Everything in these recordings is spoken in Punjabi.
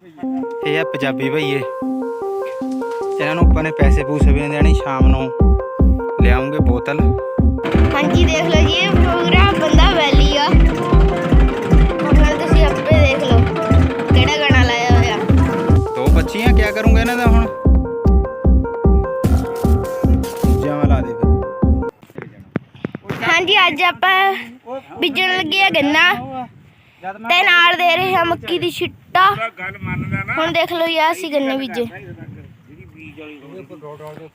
ਇਹ ਆ ਪੰਜਾਬੀ ਭਈਏ ਇਹਨਾਂ ਨੂੰ ਆਪਾਂ ਨੇ ਪੈਸੇ ਪੂਸੇ ਵੀ ਨਹੀਂ ਦੇਣੇ ਸ਼ਾਮ ਨੂੰ ਲਿਆਉਂਗੇ ਬੋਤਲ। ਹਾਂਜੀ ਦੇਖ ਲਓ ਜੀ ਇਹ ਪੂਰਾ ਬੰਦਾ ਵੈਲੀ ਆ। ਹੁਣ ਤੁਸੀਂ ਆਪੇ ਦੇਖ ਲਓ ਕਿਹੜਾ ਗਾਣਾ ਲਾਇਆ ਹੋਇਆ। ਦੋ ਬੱਚੀਆਂ ਕੀ ਕਰੂੰਗਾ ਇਹਨਾਂ ਦਾ ਹੁਣ? ਦੇ ਫਿਰ। ਹਾਂਜੀ ਅੱਜ ਆਪਾਂ ਬੀਜਣ ਲੱਗੇ ਆ ਗੰਨਾ। ਤੇ ਨਾਲ ਦੇ ਰਹੇ ਹਾਂ ਮੱਕੀ ਦੀ ਛਿੱਟਾ ਹੁਣ ਦੇਖ ਲਓ ਯਾ ਅਸੀਂ ਗੰਨੇ ਬੀਜੇ।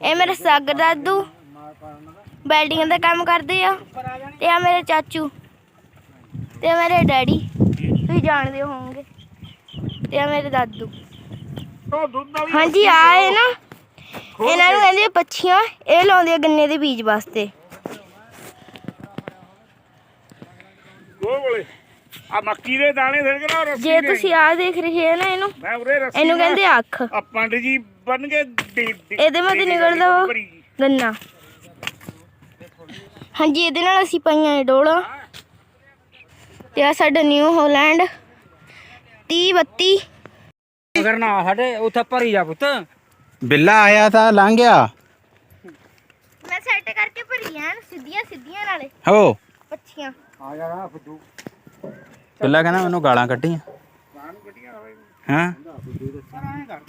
ਇਹ ਮੇਰੇ ਸਾਗਰ ਦਾਦੂ। ਬਿਲਡਿੰਗ ਦਾ ਕੰਮ ਕਰਦੇ ਆ। ਤੇ ਆ ਮੇਰੇ ਚਾਚੂ। ਤੇ ਮੇਰੇ ਡੈਡੀ। ਤੁਸੀਂ ਜਾਣਦੇ ਹੋਵੋਗੇ। ਤੇ ਆ ਮੇਰੇ ਦਾਦੂ। ਹਾਂਜੀ ਆ ਇਹ ਨਾ ਇਹਨਾਂ ਨੂੰ ਕਹਿੰਦੇ ਪੱਛੀਆਂ ਇਹ ਲਾਉਂਦੇ ਆ ਗੰਨੇ ਦੇ ਬੀਜ ਵਾਸਤੇ। ਕੋਲੇ ਆ ਮੱਕੀ ਦੇ ਦਾਣੇ ਫਿਰ ਨਾ ਰੱਸੀ ਜੇ। ਤੁਸੀਂ ਆ ਦੇਖ ਰਹੇ ਹੋ ਨਾ ਇਹਨੂੰ ਮੈਂ ਉਰੇ ਰੱਸੀ ਇਹਨੂੰ ਨਾਲ- ਕਹਿੰਦੇ ਅੱਖ। ਆ ਪੰਡ ਜੀ ਬਣ ਕੇ ਇਹਦੇ ਡੀ- ਨਿਕਲਦਾ। ਗੰਨਾ। ਹਾਂਜੀ ਇਹਦੇ ਨਾਲ ਅਸੀਂ ਪਾਈਆਂ ਨੇ ਡੋਲਾ। ਤੇ ਆ ਸਾਡਾ ਨਿਊ ਹਾਲੈਂਡ। 30 32 ਕਰਨਾ ਸਾਡੇ ਉੱਥੇ ਭਰੀ ਜਾ ਪੁੱਤ। ਬਿੱਲਾ ਆਇਆ ਤਾਂ ਲੰਘ ਗਿਆ। ਮੈਂ ਸੈੱਟ ਕਰਕੇ ਭਰੀਆਂ ਸਿੱਧੀਆਂ ਸਿੱਧੀਆਂ ਨਾਲੇ। ਹੋ। ਪੱਛੀਆਂ। ਆ ਜਾ ਫੁੱਦੂ। ਬਿੱਲਾ ਕਹਿੰਦਾ ਮੈਨੂੰ ਗਾਲਾਂ ਕੱਢੀਆਂ। ਹਾਂ?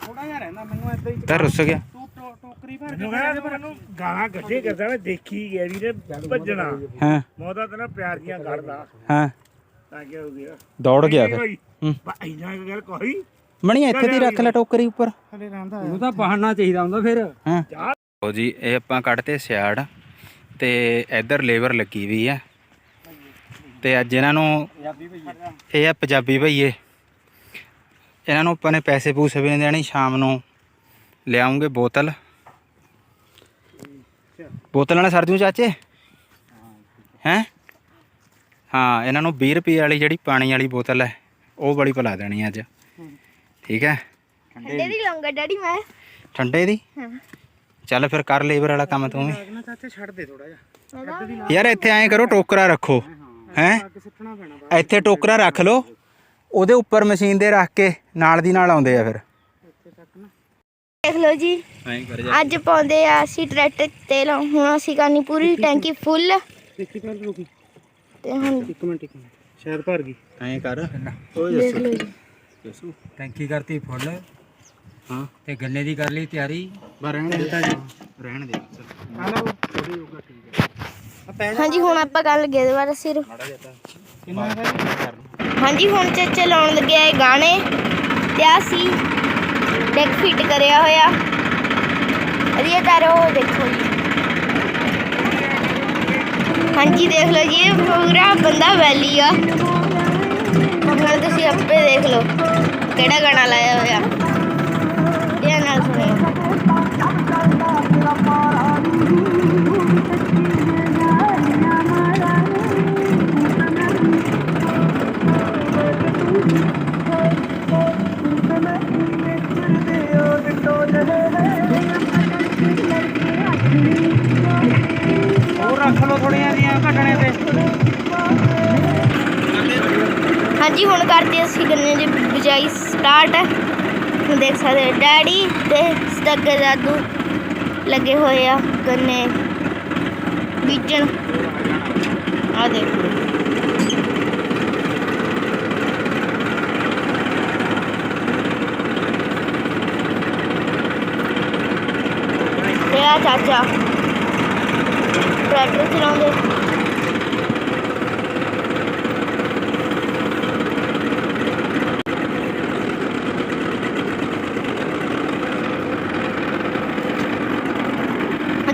ਥੋੜਾ ਜਿਹਾ ਰਹਿੰਦਾ ਮੈਨੂੰ ਏਦਾਂ ਹੀ ਤਾਂ ਰੁੱਸ ਗਿਆ। ਤੂੰ ਟੋ- ਟੋਕਰੀ ਭਰ ਮੈਨੂੰ ਕਹਿੰਦਾ ਮੈਨੂੰ ਗਾਲਾਂ ਗੱਡੇ ਕਰਦਾ ਮੈਂ ਦੇਖੀ ਗਿਆ ਵੀ ਨੇ ਭੱਜਣਾ। ਹਾਂ? ਮੋਦਾ ਤੇਰਾ ਪਿਆਰ ਦੀਆਂ ਕੱਢਦਾ ਹਾਂ? ਤਾਂ ਕੀ ਹੋ ਗਿਆ? ਦੌੜ ਗਿਆ ਫਿਰ। ਹੂੰ। ਬਾ ਇੰਨਾ ਕੁ ਗੱਲ ਕੋਈ? ਮਣੀ ਇੱਥੇ ਦੀ ਰੱਖ ਲੈ ਟੋਕਰੀ ਉੱਪਰ। ਹਲੇ ਰਹਿੰਦਾ ਉਹਨੂੰ ਤਾਂ ਬਹਾਨਾ ਚਾਹੀਦਾ ਹੁੰਦਾ ਫਿਰ। ਹਾਂ? ਜੀ। ਇਹ ਆਪਾਂ ਕੱਢਤੇ ਸਿਆੜ ਤੇ ਇੱਧਰ ਲੇਬਰ ਲੱਗੀ ਵੀ ਆ ਤੇ ਅੱਜ ਇਹਨਾਂ ਨੂੰ ਇਹ ਆ ਪੰਜਾਬੀ ਭਈਏ। ਇਹਨਾਂ ਨੂੰ ਆਪਾਂ ਨੇ ਪੈਸੇ ਪੂਸੇ ਵੀ ਨਹੀਂ ਦੇਣੇ ਸ਼ਾਮ ਨੂੰ ਲਿਆਉਂਗੇ ਬੋਤਲ। ਬੋਤਲ ਨਾਲ ਸਰਜੂ ਚਾਚੇ? ਹੈ? ਹਾਂ ਇਹਨਾਂ ਨੂੰ 20 ਰੁਪਏ ਵਾਲੀ ਜਿਹੜੀ ਪਾਣੀ ਵਾਲੀ ਬੋਤਲ ਹੈ ਉਹ ਵਾਲੀ ਪਿਲਾ ਦੇਣੀ ਅੱਜ। ਠੀਕ ਹੈ? ਠੰਡੇ ਦੀ ਲਾਉਂਗਾ ਡੈਡੀ ਮੈਂ। ਠੰਡੇ ਦੀ? ਹਾਂ। ਚੱਲ ਫਿਰ ਕਰ ਲੇਬਰ ਵਾਲਾ ਕੰਮ ਤੂੰ ਵੀ। ਨਾ ਚਾਚੇ ਛੱਡ ਦੇ ਥੋੜਾ ਜਿਹਾ। ਇਹਦਾ ਯਾਰ ਇੱਥੇ ਐਂ ਕਰੋ ਟੋਕਰਾ ਰੱਖੋ। ਹੈ? ਅੱਗ ਸਿੱਟਣਾ ਪੈਣਾ ਇੱਥੇ ਟੋਕਰਾ ਰੱਖ ਲਓ। ਉਹਦੇ ਉੱਪਰ ਮਸ਼ੀਨ ਦੇ ਰੱਖ ਕੇ ਨਾਲ ਦੀ ਨਾਲ ਆਉਂਦੇ ਆ ਫਿਰ। ਦੇਖ ਲਓ ਜੀ। ਅੱਜ ਪਾਉਂਦੇ ਆ ਅਸੀਂ ਟਰੈਕਟਰ ਤੇਲ ਹੁਣ ਅਸੀਂ ਕਰਨੀ ਪੂਰੀ ਟੈਂਕੀ ਫੁੱਲ। ਦੇਖੀ ਪਹਿਲ ਰੁਕੀ। ਤੇ ਹੁਣ ਇੱਕ ਮਿੰਟ ਇੱਕ ਮਿੰਟ। ਸ਼ਾਇਦ ਭਰ ਗਈ। ਐਂ ਕਰ। ਦੇਖ ਲਓ ਜੀ। ਜਸੂ ਟੈਂਕੀ ਕਰਤੀ ਫੁੱਲ। ਹਾਂ। ਤੇ ਗੰਨੇ ਦੀ ਕਰ ਲਈ ਤਿਆਰੀ। ਬਾ ਰਹਿਣ ਦੇ। ਰਹਿਣ ਦੇ ਲਓ ਥੋੜੀ ਹੋਗਾ ਠੀਕ ਹੈ ਹਾਂਜੀ ਹੁਣ ਆਪਾਂ ਗੱਲ ਲੱਗੇ ਦੁਬਾਰਾ ਸਿਰ ਮਾੜਾ ਜਿਹਾ ਕਿੰਨਾ ਕਰ ਹਾਂਜੀ ਹੁਣ ਚਾਚਾ ਲਾਉਣ ਲੱਗਿਆ ਇਹ ਗਾਣੇ ਤੇ ਆ ਸੀ ਡੈਕ ਫਿੱਟ ਕਰਿਆ ਹੋਇਆ। ਅਜੇ ਤਾਰੋ ਦੇਖੋ ਜੀ। ਹਾਂਜੀ ਦੇਖ ਲਓ ਜੀ ਇਹ ਪੂਰਾ ਬੰਦਾ ਵੈਲੀ ਆ। ਹੁਣ ਤੁਸੀਂ ਆਪੇ ਦੇਖ ਲਓ ਕਿਹੜਾ ਗਾਣਾ ਲਾਇਆ ਹੋਇਆ। ਥੋੜੀਆਂ ਤੇ। ਹਾਂਜੀ, ਹੁਣ ਕਰਦੇ ਅਸੀਂ ਗੰਨੇ ਦੀ ਬਿਜਾਈ ਸਟਾਰਟ ਹੁਣ ਦੇਖ ਸਕਦੇ ਹੋ, ਡੈਡੀ ਤੇ ਸਟੱਗੇ ਦਾਦੂ ਲੱਗੇ ਹੋਏ ਆ ਗੰਨੇ ਬੀਜਣ। ਆ ਦੇਖੋ। ਤੇ ਆ ਚਾਚਾ ਟਰੈਕਟਰ ਚਲਾਉਂਦੇ।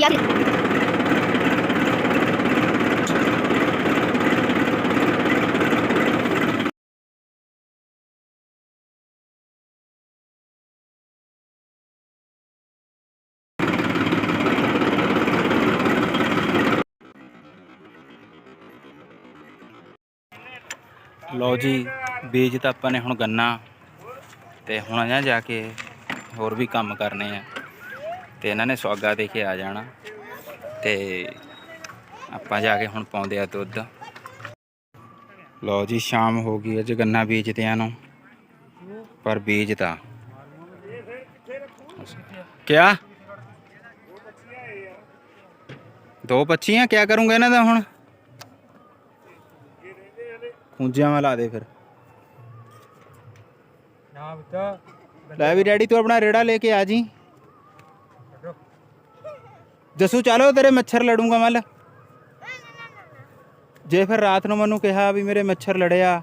ਹਾਂਜੀ ਲਓ ਜੀ, ਬੀਜ ਤਾਂ ਆਪਾਂ ਨੇ ਹੁਣ ਗੰਨਾ ਤੇ ਹੁਣ ਨਾ ਜਾ ਕੇ ਹੋਰ ਵੀ ਕੰਮ ਕਰਨੇ ਆ। ਤੇ ਇਹਨਾਂ ਨੇ ਸਵਾਗਾ ਦੇ ਕੇ ਆ ਜਾਣਾ ਤੇ ਆਪਾਂ ਜਾ ਕੇ ਹੁਣ ਪਾਉਂਦੇ ਆ ਦੁੱਧ। ਲਓ ਜੀ ਸ਼ਾਮ ਹੋ ਗਈ ਅੱਜ ਗੰਨਾ ਬੀਜਦਿਆਂ ਨੂੰ ਪਰ ਬੀਜਤਾ ਕਿਆ? ਦੋ ਪੱਚੀਆਂ ਕਿਆ ਕਰੂੰਗਾ ਇਹਨਾਂ ਦਾ ਹੁਣ? ਖੁੰਝਿਆਂ ਮੈਂ ਲਾ ਦੇ ਫਿਰ। ਨਾ ਬੱਚਾ ਲੈ ਵੀ ਡੈਡੀ ਤੂੰ ਆਪਣਾ ਰੇੜਾ ਲੈ ਕੇ ਆ ਜੀ। ਜਸੂ ਚਲੋ ਤੇਰੇ ਮੱਛਰ ਲੜੂੰਗਾ ਮੱਲ। ਜੇ ਫਿਰ ਰਾਤ ਨੂੰ ਮੈਨੂੰ ਕਿਹਾ ਵੀ ਮੇਰੇ ਮੱਛਰ ਲੜਿਆ